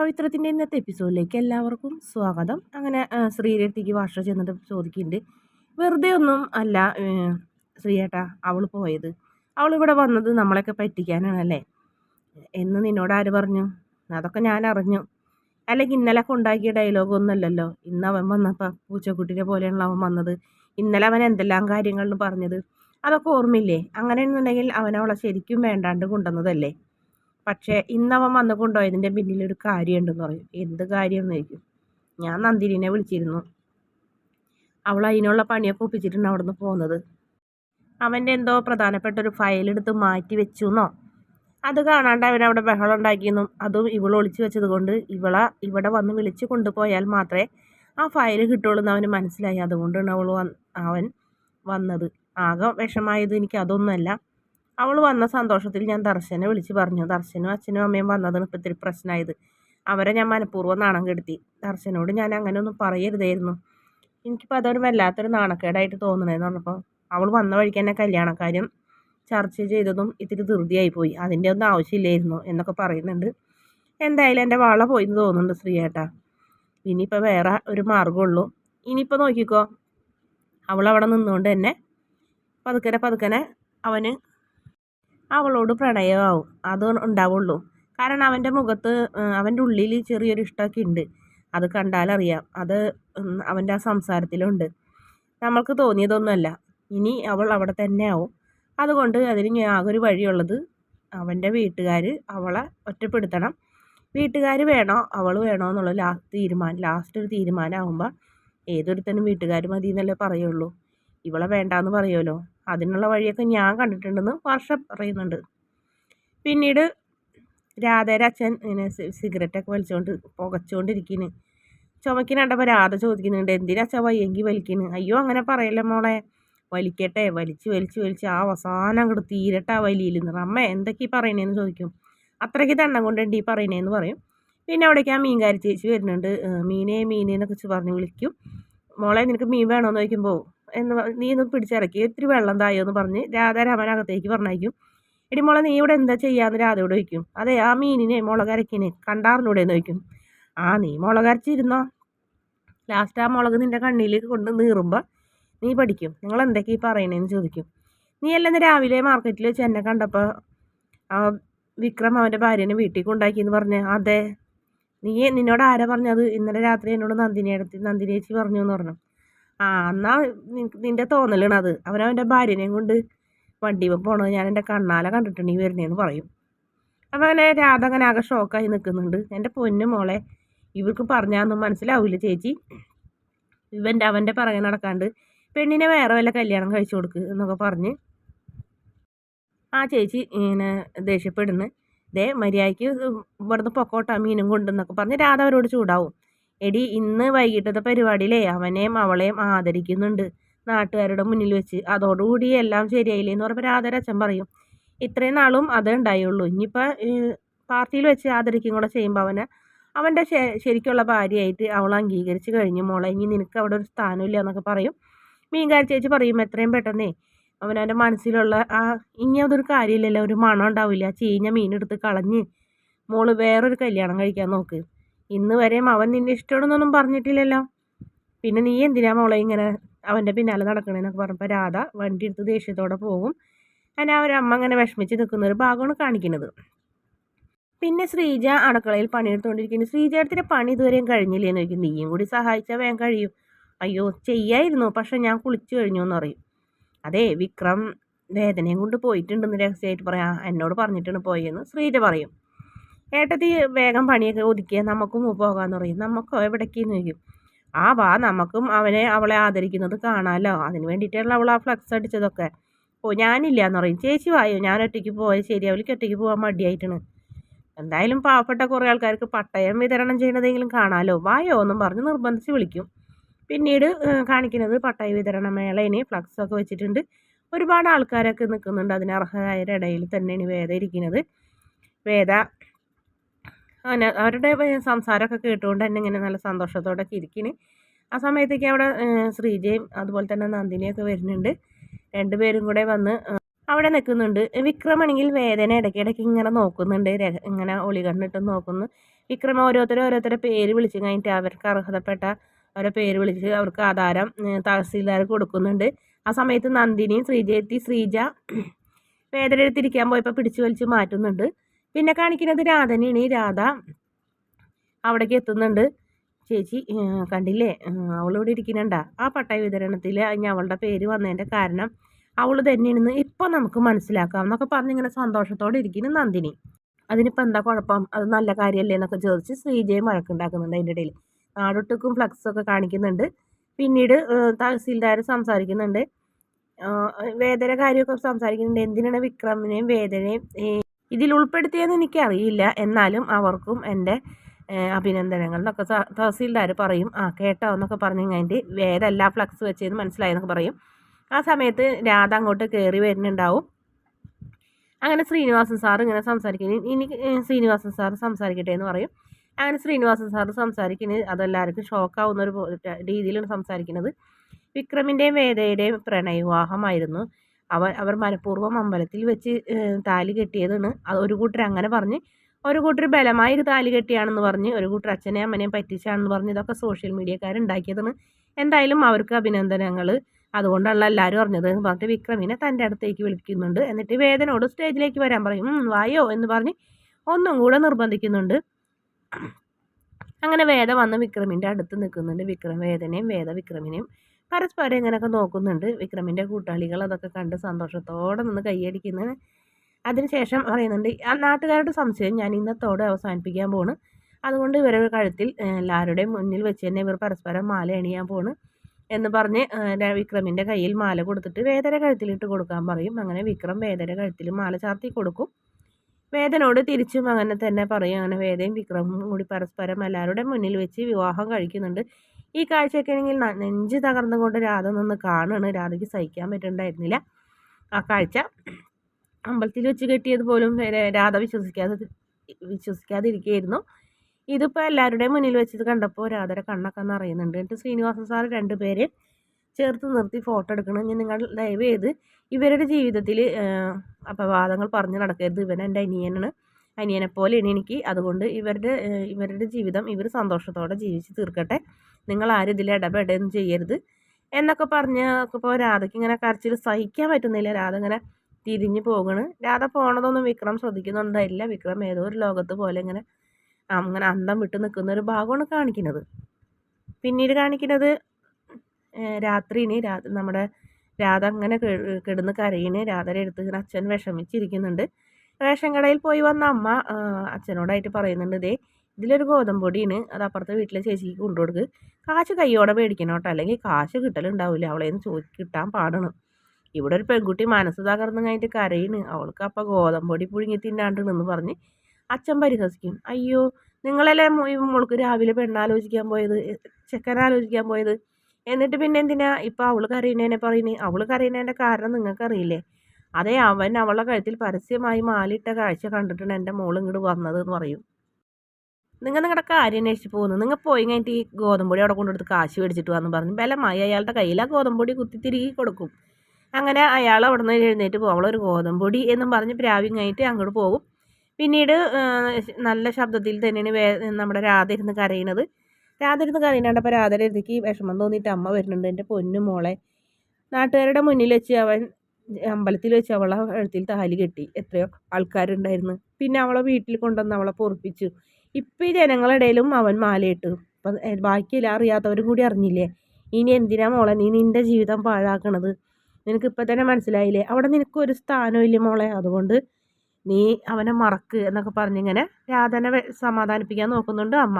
പവിത്രത്തിന്റെ ഇന്നത്തെ എപ്പിസോഡിലേക്ക് എല്ലാവർക്കും സ്വാഗതം. അങ്ങനെ ശ്രീരേട്ടിക്ക് ഭാഷ ചെന്നിട്ട് ചോദിക്കുന്നുണ്ട് വെറുതെ ഒന്നും അല്ല ശ്രീയേട്ടാ അവൾ പോയത്. അവൾ ഇവിടെ വന്നത് നമ്മളെയൊക്കെ പറ്റിക്കാനാണല്ലേ? എന്ന് നിന്നോട് ആര് പറഞ്ഞു? അതൊക്കെ ഞാൻ അറിഞ്ഞു. അല്ലെങ്കിൽ ഇന്നലെ ഉണ്ടാക്കിയ ഡയലോഗ് ഒന്നുമല്ലല്ലോ ഇന്ന് അവൻ വന്നപ്പോൾ പൂച്ചക്കുട്ടിനെ പോലെയാണല്ലോ അവൻ വന്നത്. ഇന്നലെ അവൻ എന്തെല്ലാം കാര്യങ്ങളെന്ന് പറഞ്ഞത്? അതൊക്കെ ഓർമ്മയില്ലേ? അങ്ങനെയെന്നുണ്ടെങ്കിൽ അവൻ അവളെ ശരിക്കും വേണ്ടാണ്ട് കൊണ്ടുവന്നതല്ലേ? പക്ഷേ ഇന്നവൻ വന്ന് കൊണ്ടുപോയതിന്റെ പിന്നിലൊരു കാര്യമുണ്ടെന്ന് പറയും എന്ത് കാര്യം എന്ന് ചോദിക്കും ഞാൻ നന്ദിനിനെ വിളിച്ചിരുന്നു. അവൾ അതിനുള്ള പണിയൊക്കെ ഒപ്പിച്ചിട്ടുണ്ട് അവിടെ നിന്ന് പോകുന്നത്. അവന്റെ എന്തോ പ്രധാനപ്പെട്ട ഒരു ഫയലെടുത്ത് മാറ്റി വെച്ചു എന്നോ അത് കാണാണ്ട് അവൻ അവിടെ ബഹളം ഉണ്ടാക്കിയെന്നും അതും ഇവൾ ഒളിച്ചു വെച്ചത് കൊണ്ട് ഇവള ഇവിടെ വന്ന് വിളിച്ചു കൊണ്ടുപോയാൽ മാത്രമേ ആ ഫയൽ കിട്ടുള്ളൂ എന്ന് അവന് മനസ്സിലായി. അതുകൊണ്ടാണ് അവൾ അവൻ വന്നത്. ആകെ വിഷമായത് എനിക്ക് അതൊന്നുമല്ല. അവൾ വന്ന സന്തോഷത്തിൽ ഞാൻ ദർശനെ വിളിച്ച് പറഞ്ഞു. ദർശനും അച്ഛനും അമ്മയും വന്നതാണ് ഇപ്പം ഇത്തിരി പ്രശ്നമായത് അവരെ ഞാൻ മനഃപൂർവം നാണം കെടുത്തി. ദർശനോട് ഞാൻ അങ്ങനെയൊന്നും പറയരുതായിരുന്നു. എനിക്കിപ്പോൾ അതൊരു വല്ലാത്തൊരു നാണക്കേടായിട്ട് തോന്നണേന്ന് പറഞ്ഞപ്പോൾ അവൾ വന്ന വഴിക്ക് തന്നെ കല്യാണക്കാര്യം ചർച്ച ചെയ്തതും ഇത്തിരി ധൃതിയായി പോയി. അതിന്റെ ഒന്നും ആവശ്യമില്ലായിരുന്നു എന്നൊക്കെ പറയുന്നുണ്ട്. എന്തായാലും എന്റെ വള പോയി എന്ന് തോന്നുന്നുണ്ട് ശ്രീയേട്ടാ. ഇനിയിപ്പോൾ വേറെ ഒരു മാർഗമുള്ളൂ. ഇനിയിപ്പോൾ നോക്കിക്കോ. അവൾ അവിടെ നിന്നുകൊണ്ട് തന്നെ പതുക്കനെ പതുക്കനെ അവന് അവളോട് പ്രണയമാവും. അത് ഉണ്ടാവുള്ളൂ. കാരണം അവന്റെ മുഖത്ത് അവന്റെ ഉള്ളിൽ ചെറിയൊരു ഇഷ്ടമൊക്കെ ഉണ്ട്. അത് കണ്ടാലറിയാം. അത് അവന്റെ ആ സംസാരത്തിലുണ്ട്. നമ്മൾക്ക് തോന്നിയതൊന്നുമല്ല. ഇനി അവൾ അവിടെ തന്നെ ആവും. അതുകൊണ്ട് അതിന് ഒരു വഴിയുള്ളത് അവന്റെ വീട്ടുകാർ അവളെ ഒറ്റപ്പെടുത്തണം. വീട്ടുകാർ വേണോ അവൾ വേണോ എന്നുള്ള ലാസ്റ്റ് തീരുമാനം ലാസ്റ്റ് ഒരു തീരുമാനമാകുമ്പോൾ ഏതൊരുത്തനും വീട്ടുകാർ മതി എന്നല്ലേ പറയുള്ളൂ. ഇവളെ വേണ്ടാന്ന് പറയുമല്ലോ അതിനുള്ള വഴിയൊക്കെ ഞാൻ കണ്ടിട്ടുണ്ടെന്ന് വർഷ പറയുന്നുണ്ട്. പിന്നീട് രാധയുടെ അച്ഛൻ ഇങ്ങനെ സിഗരറ്റൊക്കെ വലിച്ചുകൊണ്ട് പുകച്ചുകൊണ്ടിരിക്കുന്നു ചുമക്കിനണ്ടപ്പോൾ രാധ ചോദിക്കുന്നുണ്ട് എന്തിനാ അച്ഛ വയ്യെങ്കിൽ വലിക്കുന്നു അയ്യോ അങ്ങനെ പറയല്ലേ മോളെ. വലിക്കട്ടെ വലിച്ച് വലിച്ച് വലിച്ച് ആ അവസാനം അങ്ങോട്ട് തീരട്ടെ ആ വലിയിൽ നിന്ന് അമ്മ എന്തൊക്കെ ഈ പറയണേന്ന് ചോദിക്കും. അത്രയ്ക്ക് തണ്ണം കൊണ്ടുണ്ട് ഈ പറയണേന്ന് പറയും. പിന്നെ അവിടേക്ക് ആ മീൻകാരി ചേച്ചി വരുന്നുണ്ട് മീനേ മീനേ എന്നൊക്കെ പറഞ്ഞ് വിളിക്കും. മോളെ നിനക്ക് മീൻ വേണമെന്ന് ചോദിക്കുമ്പോൾ എന്ന് നീ ഒന്ന് പിടിച്ചിറക്കി. ഒത്തിരി വെള്ളം തായോ എന്ന് പറഞ്ഞ് രാധാരാമനകത്തേക്ക് പറഞ്ഞയക്കും. എടി മോളെ നീ ഇവിടെ എന്താ ചെയ്യാന്ന് രാധയോട് ചോദിക്കും. അതെ ആ മീനിനെ മുളകരക്കിനെ കണ്ടാറിനൂടെ എന്ന് ചോദിക്കും. ആ നീ മുളകരച്ചിരുന്നോ ലാസ്റ്റ് ആ മുളക് നിന്റെ കണ്ണിലേക്ക് കൊണ്ട് നീറുമ്പോൾ നീ പഠിക്കും. നിങ്ങൾ എന്തൊക്കെ ഈ പറയണേന്ന് ചോദിക്കും. നീ എല്ലാം രാവിലെ മാർക്കറ്റിൽ വെച്ച് എന്നെ കണ്ടപ്പോൾ ആ വിക്രം അവന്റെ ഭാര്യനെ വീട്ടിൽ കൊണ്ടാക്കിയെന്ന് പറഞ്ഞ് അതെ നീ നിന്നോട് ആരാ പറഞ്ഞത്? ഇന്നലെ രാത്രി എന്നോട് നന്ദിനി എടുത്ത് നന്ദിനി ചേച്ചി പറഞ്ഞു എന്ന് പറഞ്ഞു. ആ എന്നാ നിന്റെ തോന്നലാണ് അത് അവനവന്റെ ഭാര്യനെയും കൊണ്ട് വണ്ടിയിൽ പോണത് ഞാൻ എന്റെ കണ്ണാല കണ്ടിട്ടുണ്ട് ഈ പറയും. അപ്പം അങ്ങനെ രാധ അങ്ങനെ ആകെ ഷോക്കായി നിൽക്കുന്നുണ്ട്. എന്റെ പൊന്നു മോളെ ഇവർക്ക് പറഞ്ഞാന്നും മനസ്സിലാവില്ല ചേച്ചി. ഇവന്റെ അവന്റെ പറയെ നടക്കാണ്ട് പെണ്ണിനെ വേറെ വല്ല കല്യാണം കഴിച്ചു കൊടുക്ക് എന്നൊക്കെ പറഞ്ഞ് ആ ചേച്ചി ഇങ്ങനെ ദേഷ്യപ്പെടുന്നു ദേ മര്യാദയ്ക്ക് ഇവിടുന്ന് പൊക്കോട്ടാ മീനും കൊണ്ടെന്നൊക്കെ പറഞ്ഞ് രാധ അവരോട് ചൂടാവും. എടി ഇന്ന് വൈകിട്ടത്തെ പരിപാടിയിലേ അവനെയും അവളെയും ആദരിക്കുന്നുണ്ട്. നാട്ടുകാരുടെ മുന്നിൽ വെച്ച്. അതോടുകൂടി എല്ലാം ശരിയായില്ലേ എന്ന് പറയുമ്പോൾ രാധരച്ഛൻ പറയും ഇത്രയും നാളും അതേ ഉണ്ടായുള്ളൂ. ഇനിയിപ്പോൾ പാർട്ടിയിൽ വെച്ച് ആദരിക്കും കൂടെ ചെയ്യുമ്പോൾ അവനെ അവന്റെ ശരിക്കുള്ള ഭാര്യയായിട്ട് അവൾ അംഗീകരിച്ച് കഴിഞ്ഞു മോളെ. ഇനി നിനക്ക് അവിടെ ഒരു സ്ഥാനമില്ല എന്നൊക്കെ പറയും. മീൻകാരി ചേച്ചി പറയും എത്രയും പെട്ടെന്നേ അവനവന്റെ മനസ്സിലുള്ള ആ ഇനി അതൊരു കാര്യമില്ലല്ലോ. ഒരു മണം ഉണ്ടാവില്ല. ചീഞ്ഞ മീനെടുത്ത് കളഞ്ഞ് മോൾ വേറൊരു കല്യാണം കഴിക്കാൻ നോക്ക്. ഇന്ന് വരെയും അവൻ നിന്നെ ഇഷ്ടമാണെന്നൊന്നും പറഞ്ഞിട്ടില്ലല്ലോ. പിന്നെ നീ എന്തിനാ മോളെ ഇങ്ങനെ അവന്റെ പിന്നാലെ നടക്കണേന്നൊക്കെ പറഞ്ഞപ്പോൾ രാധ വണ്ടി എടുത്ത് ദേഷ്യത്തോടെ പോകും അങ്ങനെ അവരമ്മ അങ്ങനെ വിഷമിച്ച് നിൽക്കുന്ന ഒരു ഭാഗമാണ് കാണിക്കുന്നത്. പിന്നെ ശ്രീജ അടുക്കളയിൽ പണിയെടുത്തുകൊണ്ടിരിക്കുന്നു ശ്രീജ എടുത്തിട്ട് പണി ഇതുവരെയും കഴിഞ്ഞില്ലേന്ന് ചോദിക്കും നീയും കൂടി സഹായിച്ചാൽ വേഗം കഴിയും. അയ്യോ ചെയ്യായിരുന്നു. പക്ഷെ ഞാൻ കുളിച്ചു കഴിഞ്ഞു എന്ന് പറയും. അതെ വിക്രം വേദനയും കൊണ്ട് പോയിട്ടുണ്ടെന്ന് രഹസ്യമായിട്ട് പറയാം. എന്നോട് പറഞ്ഞിട്ടാണ് പോയെന്ന് ശ്രീജ പറയും. ഏട്ടത്തി വേഗം പണിയൊക്കെ ഒതുക്കിയാൽ നമുക്കും പോകാമെന്ന് പറയും. നമുക്കോ എവിടേക്കെന്ന് ചോദിക്കും. ആ വാ നമുക്കും അവനെ അവളെ ആദരിക്കുന്നത് കാണാമല്ലോ അതിന് വേണ്ടിയിട്ടുള്ള അവൾ ആ ഫ്ലക്സ് അടിച്ചതൊക്കെ. ഓ ഞാനില്ല എന്ന് പറയും. ചേച്ചി വായോ? ഞാൻ ഒറ്റയ്ക്ക് പോയാൽ ശരി. അവൾക്ക് ഒറ്റയ്ക്ക് പോകാൻ മടിയായിട്ടാണ്. എന്തായാലും പാവപ്പെട്ട കുറേ ആൾക്കാർക്ക് പട്ടയം വിതരണം ചെയ്യണതെങ്കിലും കാണാമല്ലോ വായോ? എന്നും പറഞ്ഞ് നിർബന്ധിച്ച് വിളിക്കും. പിന്നീട് കാണിക്കുന്നത് പട്ടയ വിതരണ മേളയിന് ഫ്ലക്സൊക്കെ വെച്ചിട്ടുണ്ട്. ഒരുപാട് ആൾക്കാരൊക്കെ നിൽക്കുന്നുണ്ട് അതിന് അർഹരായവരുടെ ഇടയിൽ തന്നെയാണ് വേദ ഇരിക്കുന്നത്. വേദ അങ്ങനെ അവരുടെ സംസാരമൊക്കെ കേട്ടുകൊണ്ട് തന്നെ ഇങ്ങനെ നല്ല സന്തോഷത്തോടെ ഇരിക്കുന്നു ആ സമയത്തേക്ക് അവിടെ ശ്രീജയും അതുപോലെ തന്നെ നന്ദിനിയൊക്കെ വരുന്നുണ്ട്. രണ്ടുപേരും കൂടെ വന്ന് അവിടെ നിൽക്കുന്നുണ്ട്. വിക്രമാണെങ്കിൽ വേദന ഇടയ്ക്കിടയ്ക്ക് ഇങ്ങനെ നോക്കുന്നുണ്ട്. ഇങ്ങനെ ഒളി കണ്ടിട്ട് നോക്കുന്നു. വിക്രം ഓരോരുത്തരും ഓരോരുത്തരെ പേര് വിളിച്ച് കഴിഞ്ഞിട്ട് അവർക്ക് അർഹതപ്പെട്ട അവരെ പേര് വിളിച്ച് അവർക്ക് ആധാരം തഹസീൽദാർ കൊടുക്കുന്നുണ്ട്. ആ സമയത്ത് നന്ദിനിയും ശ്രീജയത്തി ശ്രീജ വേദന എടുത്തിരിക്കാൻ പോയപ്പോൾ പിടിച്ചു വലിച്ച് മാറ്റുന്നുണ്ട്. പിന്നെ കാണിക്കുന്നത് രാധനെയാണ്. രാധ അവിടേക്ക് എത്തുന്നുണ്ട്. ചേച്ചി കണ്ടില്ലേ? അവളിവിടെ ഇരിക്കുന്നുണ്ട. ആ പട്ടയ വിതരണത്തിൽ അവളുടെ പേര് വന്നതിന്റെ കാരണം അവൾ തന്നെയാണെന്ന് ഇപ്പം നമുക്ക് മനസ്സിലാക്കാം എന്നൊക്കെ പറഞ്ഞ് ഇങ്ങനെ സന്തോഷത്തോടെ ഇരിക്കുന്നു നന്ദിനി. അതിനിപ്പോൾ എന്താ കുഴപ്പം? അത് നല്ല കാര്യമല്ലേ എന്നൊക്കെ ചോദിച്ച് ശ്രീജയും വഴക്കുണ്ടാക്കുന്നുണ്ട് അതിന്റെ ഇടയിൽ. നാടൊട്ടുക്കും ഫ്ലക്സൊക്കെ കാണിക്കുന്നുണ്ട്. പിന്നീട് തഹസീൽദാർ സംസാരിക്കുന്നുണ്ട്. വേദന കാര്യമൊക്കെ സംസാരിക്കുന്നുണ്ട്. എന്തിനാണ് വിക്രമിനെയും വേദനയും ഇതിൽ ഉൾപ്പെടുത്തിയെന്ന് എനിക്കറിയില്ല. എന്നാലും അവർക്കും എന്റെ അഭിനന്ദനങ്ങൾ എന്നൊക്കെ തഹസീൽദാർ പറയും. ആ കേട്ടോ എന്നൊക്കെ പറഞ്ഞു കഴിഞ്ഞിട്ട് വേദല്ല ഫ്ലക്സ് വെച്ചതെന്ന് മനസ്സിലായെന്നൊക്കെ പറയും. ആ സമയത്ത് രാധ അങ്ങോട്ട് കയറി വരുന്നുണ്ടാവും. അങ്ങനെ ശ്രീനിവാസൻ സാർ ഇങ്ങനെ സംസാരിക്കുന്നു. ഇനി ശ്രീനിവാസൻ സാർ സംസാരിക്കട്ടെ എന്ന് പറയും. അങ്ങനെ ശ്രീനിവാസൻ സാർ സംസാരിക്കുന്നത് അതെല്ലാവർക്കും ഷോക്കാവുന്ന ഒരു രീതിയിലാണ് സംസാരിക്കുന്നത്. വിക്രമിന്റെയും വേദയുടെയും പ്രണയവിവാഹമായിരുന്നു. അവർ അവർ മനഃപൂർവം അമ്പലത്തിൽ വെച്ച് താലി കെട്ടിയതാണ്. അത് ഒരു കൂട്ടർ അങ്ങനെ പറഞ്ഞ് ഒരു കൂട്ടർ ബലമായി താലി കെട്ടിയാണെന്ന് പറഞ്ഞ് ഒരു കൂട്ടർ അച്ഛനെയും അമ്മനെയും പറ്റിച്ചാണെന്ന് പറഞ്ഞ് ഇതൊക്കെ സോഷ്യൽ മീഡിയക്കാരുണ്ടാക്കിയതാണ് എന്തായാലും അവർക്ക് അഭിനന്ദനങ്ങൾ അതുകൊണ്ടുള്ള എല്ലാവരും അറിഞ്ഞത് എന്ന് പറഞ്ഞിട്ട് വിക്രമിനെ തന്റെ അടുത്തേക്ക് വിളിക്കുന്നുണ്ട്. എന്നിട്ട് വേദനോട് സ്റ്റേജിലേക്ക് വരാൻ പറയും വായോ എന്ന് പറഞ്ഞ് ഒന്നും കൂടെ നിർബന്ധിക്കുന്നുണ്ട്. അങ്ങനെ വേദ വന്ന് വിക്രമിന്റെ അടുത്ത് നിൽക്കുന്നുണ്ട്. വിക്രം വേദനയും വേദ വിക്രമിനെയും പരസ്പരം ഇങ്ങനെയൊക്കെ നോക്കുന്നുണ്ട്. വിക്രമിന്റെ കൂട്ടാളികൾ അതൊക്കെ കണ്ട് സന്തോഷത്തോടെ നിന്ന് കൈയടിക്കുന്നത് അതിനുശേഷം പറയുന്നുണ്ട് ആ നാട്ടുകാരുടെ സംശയം ഞാൻ ഇന്നത്തോടെ അവസാനിപ്പിക്കാൻ പോണ്. അതുകൊണ്ട് ഇവരുടെ കഴുത്തിൽ എല്ലാവരുടെയും മുന്നിൽ വെച്ച് തന്നെ ഇവർ പരസ്പരം മാല അണിയാൻ പോണ് എന്ന് പറഞ്ഞ് വിക്രമിന്റെ കയ്യിൽ മാല കൊടുത്തിട്ട് വേദന കഴുത്തിലിട്ട് കൊടുക്കാൻ പറയും. അങ്ങനെ വിക്രം വേദന കഴുത്തിൽ മാല ചാർത്തി കൊടുക്കും. വേദനോട് തിരിച്ചും അങ്ങനെ തന്നെ പറയും. അങ്ങനെ വേദയും വിക്രമും കൂടി പരസ്പരം എല്ലാവരുടെ മുന്നിൽ വെച്ച് വിവാഹം കഴിക്കുന്നുണ്ട്. ഈ കാഴ്ചയൊക്കെ ആണെങ്കിൽ നെഞ്ച് തകർന്നുകൊണ്ട് രാധ നിന്ന് കാണുകയാണ് രാധയ്ക്ക് സഹിക്കാൻ പറ്റുന്നുണ്ടായിരുന്നില്ല ആ കാഴ്ച അമ്പലത്തിൽ വെച്ച് കെട്ടിയത് പോലും രാധ വിശ്വസിക്കാതെ വിശ്വസിക്കാതിരിക്കുകയായിരുന്നു. ഇതിപ്പോൾ എല്ലാവരുടെയും മുന്നിൽ വെച്ചത് കണ്ടപ്പോൾ രാധയുടെ കണ്ണൊക്കെ നിറയുന്നുണ്ട്. എന്നിട്ട് ശ്രീനിവാസൻ സാർ രണ്ടുപേരെ ചേർത്ത് നിർത്തി ഫോട്ടോ എടുക്കണം. ഞാൻ നിങ്ങൾ ദയവ് ചെയ്ത് ഇവരുടെ ജീവിതത്തിൽ അപവാദങ്ങൾ പറഞ്ഞ് നടക്കരുത്. ഇവൻ എന്റെ അനിയനാണ്. അനിയനെ പോലെയാണ് എനിക്ക് അതുകൊണ്ട് ഇവരുടെ ഇവരുടെ ജീവിതം ഇവർ സന്തോഷത്തോടെ ജീവിച്ച് തീർക്കട്ടെ. നിങ്ങൾ ആരും ഇതിൽ ഇടപെടുകയും ചെയ്യരുത്. എന്നൊക്കെ പറഞ്ഞ് ഇപ്പോൾ രാധയ്ക്ക് ഇങ്ങനെ കരച്ചിൽ സഹിക്കാൻ പറ്റുന്നില്ല. രാധ ഇങ്ങനെ തിരിഞ്ഞു പോകണ്. രാധ പോണതൊന്നും വിക്രം ശ്രദ്ധിക്കുന്നുണ്ടായില്ല വിക്രം ഏതോ ഒരു ലോകത്ത് പോലെ ഇങ്ങനെ അങ്ങനെ അന്തം വിട്ട് നിൽക്കുന്ന ഒരു ഭാഗമാണ് കാണിക്കുന്നത്. പിന്നീട് കാണിക്കുന്നത് രാത്രിന് രാ നമ്മുടെ രാധ അങ്ങനെ കിടന്ന് കരയിന് രാധരെ അടുത്ത് അച്ഛൻ വിഷമിച്ചിരിക്കുന്നുണ്ട്. റേഷൻ കടയിൽ പോയി വന്ന അമ്മ അച്ഛനോടായിട്ട് പറയുന്നുണ്ട് ഇതേ ഇതിലൊരു ഗോതമ്പൊടിയാണ് അത് അപ്പുറത്തെ വീട്ടിലെ ചേച്ചിക്ക് കൊണ്ടുകൊടുക്ക് കാശ് കൈയോടെ മേടിക്കണം അല്ലെങ്കിൽ കാശ് കിട്ടലുണ്ടാവില്ല അവളേന്ന് ചോദിച്ച് കിട്ടാൻ പാടണം. ഇവിടെ ഒരു പെൺകുട്ടി മനസ്സ് തകർന്നു കഴിഞ്ഞിട്ട് കരയിന് അവൾക്ക് അപ്പം ഗോതമ്പൊടി പുഴുങ്ങി തിന്നാണ്ടെന്ന് പറഞ്ഞ് അച്ഛൻ പരിഹസിക്കും. അയ്യോ നിങ്ങളല്ലേ മോൾക്ക് രാവിലെ പെണ്ണാലോചിക്കാൻ പോയത് ചെക്കനാലോചിക്കാൻ പോയത്? എന്നിട്ട് പിന്നെ എന്തിനാ? ഇപ്പം അവൾ കരയുന്നതിനെ പറയുന്നത് അവൾ കരയുന്നതിന്റെ കാരണം നിങ്ങൾക്കറിയില്ലേ? അതേ അവൻ അവളുടെ കഴുത്തിൽ പരസ്യമായി മാലിട്ട കാഴ്ച കണ്ടിട്ടാണ് എന്റെ മോൾ ഇങ്ങോട്ട് വന്നത് എന്ന് പറയും. നിങ്ങൾ നിങ്ങളുടെ കാര്യം അന്വേഷിച്ച് പോകുന്നു നിങ്ങൾ പോയി കഴിഞ്ഞിട്ട് ഈ ഗോതമ്പൊടി അവിടെ കൊണ്ടുകൊടുത്ത് കാശ് മേടിച്ചിട്ട് വന്നു പറഞ്ഞു. ബലമായി അയാളുടെ കയ്യിൽ ആ ഗോതമ്പൊടി കുത്തി തിരികെ കൊടുക്കും. അങ്ങനെ അയാൾ അവിടെ നിന്ന് എഴുന്നേറ്റ് പോകും. അവളൊരു ഗോതമ്പൊടി എന്നും പറഞ്ഞ് പ്രാവിങ് കഴിഞ്ഞിട്ട് അങ്ങോട്ട് പോകും. പിന്നീട് നല്ല ശബ്ദത്തിൽ തന്നെയാണ് വേ നമ്മുടെ രാധ ഇരുന്ന് കരയണത് രാധ ഇരുന്ന് കരയുന്നുണ്ടപ്പോൾ രാധയുടെ അടുത്തേക്ക് വിഷമം തോന്നിയിട്ട് അമ്മ വരുന്നുണ്ട്. എന്റെ പൊന്നു മോളെ. നാട്ടുകാരുടെ മുന്നിൽ വെച്ച് അവൻ അമ്പലത്തിൽ വെച്ച് അവളെ കഴുത്തിൽ താലി കെട്ടി. എത്രയോ ആൾക്കാരുണ്ടായിരുന്നു. പിന്നെ അവളെ വീട്ടിൽ കൊണ്ടുവന്ന് അവളെ പൊറപ്പിച്ചു. ഇപ്പം ഈ ജനങ്ങളിടയിലും അവൻ മാലയിട്ടു. അപ്പം ബാക്കിയെല്ലാം അറിയാത്തവരും കൂടി അറിഞ്ഞില്ലേ? ഇനി എന്തിനാ മോളെ നീ നിന്റെ ജീവിതം പാഴാക്കണത്? നിനക്ക് ഇപ്പം തന്നെ മനസ്സിലായില്ലേ? അവിടെ നിനക്കൊരു സ്ഥാനമില്ല മോളെ. അതുകൊണ്ട് നീ അവനെ മറക്ക് എന്നൊക്കെ പറഞ്ഞിങ്ങനെ രാധനെ സമാധാനിപ്പിക്കാൻ നോക്കുന്നുണ്ട് അമ്മ.